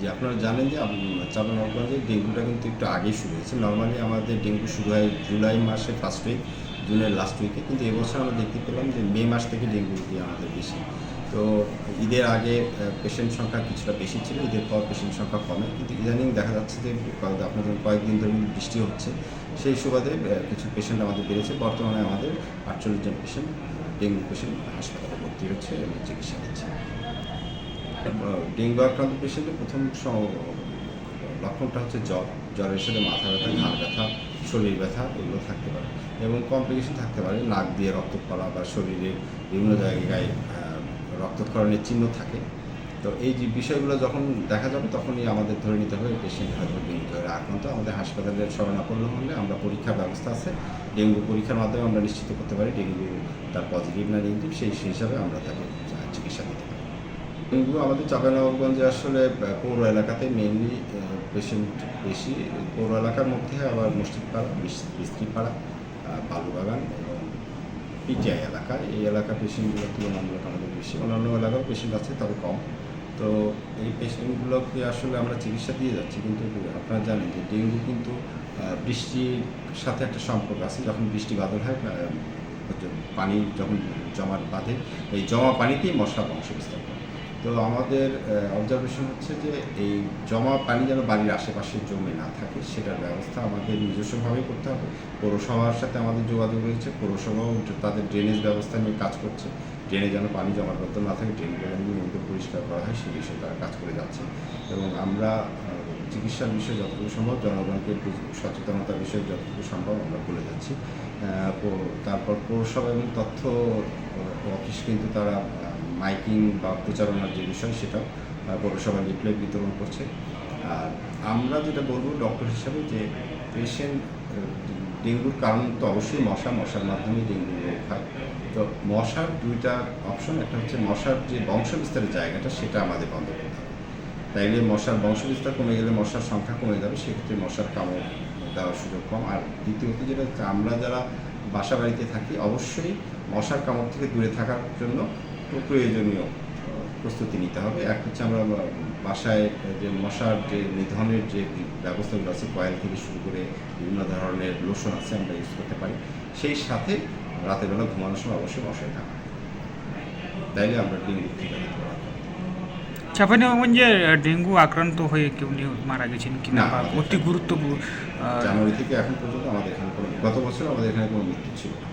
যে আপনারা জানেন যে চাপানগঞ্জে ডেঙ্গুটা কিন্তু একটু আগেই শুরু হয়েছে। নর্মালি আমাদের ডেঙ্গু শুরু হয় জুলাই মাসে ফার্স্ট উইক জুনের লাস্ট উইকে কিন্তু এবছর আমরা দেখতে পেলাম যে মে মাস থেকে ডেঙ্গু রোগী আমাদের বেশি। তো ঈদের আগে পেশেন্ট সংখ্যা কিছুটা বেশি ছিল, ঈদের পর পেশেন্ট সংখ্যা কমে। কিন্তু ইদানিং দেখা যাচ্ছে যে আপনাদের কয়েকদিন ধরে বৃষ্টি হচ্ছে। সেই সুবাদে কিছু পেশেন্ট আমাদের বেড়েছে। বর্তমানে আমাদের আটচল্লিশ জন পেশেন্ট ডেঙ্গু পেশেন্ট হাসপাতালে ভর্তি হচ্ছে এবং চিকিৎসা দিচ্ছে ডেঙ্গু আক্রান্ত পেশেন্টের প্রথম লক্ষণটা হচ্ছে জ্বর। জ্বরের সাথে মাথা ব্যথা, ঘাড় ব্যথা, শরীর ব্যথা এগুলো থাকতে পারে এবং কমপ্লিকেশন থাকতে পারে। নাক দিয়ে রক্ত পড়া বা শরীরে বিভিন্ন জায়গায় রক্তক্ষরণের চিহ্ন থাকে। তো এই যে বিষয়গুলো যখন দেখা যাবে, তখনই আমাদের ধরে নিতে হবে পেশেন্ট হয়তো ডেঙ্গু জ্বরে আক্রান্ত। আমাদের হাসপাতালের শরণাপন্ন হলে আমরা পরীক্ষার ব্যবস্থা আছে। ডেঙ্গু পরীক্ষার মাধ্যমে আমরা নিশ্চিত করতে পারি ডেঙ্গু তার পজিটিভ না নেগেটিভ সেই হিসাবে আমরা তাকে চিকিৎসা দিতে পারি। ডেঙ্গু আমাদের চাঁপাইনবাবগঞ্জে আসলে পৌর এলাকাতে মেইনলি পেশেন্ট বেশি। পৌর এলাকার মধ্যে আবার মসজিদপাড়া মিস্ত্রিপাড়া বালুবাগান এবং পিটিআই এলাকা। এই এলাকা পেশেন্টগুলো তুলনামূলক আমাদের বেশি। অন্যান্য এলাকাও পেশেন্ট আছে তবে কম। তো এই পেশেন্টগুলোকে আসলে আমরা চিকিৎসা দিয়ে যাচ্ছি। কিন্তু আপনারা জানেন যে ডেঙ্গু কিন্তু বৃষ্টির সাথে একটা সম্পর্ক আছে। যখন বৃষ্টি বাদল হয় পানি যখন জমাট বাঁধে, এই জমা পানিতেই মশা বংশ বিস্তার তো আমাদের অবজারভেশন হচ্ছে যে এই জমা পানি যেন বাড়ির আশেপাশে জমে না থাকে, সেটার ব্যবস্থা আমাদের নিজস্বভাবে করতে হবে। পৌরসভার সাথে আমাদের যোগাযোগ রয়েছে, পৌরসভাও তাদের ড্রেনেজ ব্যবস্থা নিয়ে কাজ করছে। ড্রেনে যেন পানি জমাটবদ্ধ না থাকে ড্রেনগুলো নিয়মিত পরিষ্কার করা হয়, সেই বিষয়ে তারা কাজ করে যাচ্ছে। এবং আমরা চিকিৎসার বিষয়ে যতটুকু সম্ভব জনগণকে একটু সচেতনতার বিষয়ে যতটুকু সম্ভব আমরা বলে যাচ্ছি। তারপর পৌরসভা এবং তথ্য অফিস কিন্তু তারা মাইকিং বা প্রচারণার যে বিষয় আহ, পৌরসভা লিফলেট বিতরণ করছে। আর আমরা যেটা বলব ডক্টর হিসাবে যে পেশেন্ট ডেঙ্গুর কারণ তো অবশ্যই মশা মশার মাধ্যমে ডেঙ্গু রোগ হয়। তো মশার দুইটা অপশন একটা হচ্ছে মশার যে বংশ বিস্তারের জায়গাটা সেটা আমাদের বন্ধ করতে হবে। তাইলে মশার বংশ বিস্তার কমে গেলে মশার সংখ্যা কমে যাবে, সেক্ষেত্রে মশার কামড় দেওয়ার সুযোগ কম। আর দ্বিতীয়ত যেটা হচ্ছে, আমরা যারা বাসা বাড়িতে থাকি, অবশ্যই মশার কামড় থেকে দূরে থাকার জন্য প্র- প্রয়োজনীয় প্রস্তুতি নিতে হবে। এক হচ্ছে আমরা বাসায় যে মশার যে নিধনের যে ব্যবস্থাগুলো আছে, কয়েল থেকে শুরু করে বিভিন্ন ধরনের লোশন আছে, আমরা ইউজ করতে পারি। সেই সাথে রাতের বেলা ঘুমানোর সময় অবশ্যই মশায় থাকা তাইলে আমরা ডেঙ্গু পারব। চাঁপাইনবাবগঞ্জে ডেঙ্গু আক্রান্ত হয়ে কেউ নিয়ে- মারা গেছেন কিনা না, অতি গুরুত্বপূর্ণ জানুয়ারি থেকে এখন পর্যন্ত আমাদের এখানে গত বছর আমাদের এখানে কোনো মৃত্যু ছিল না।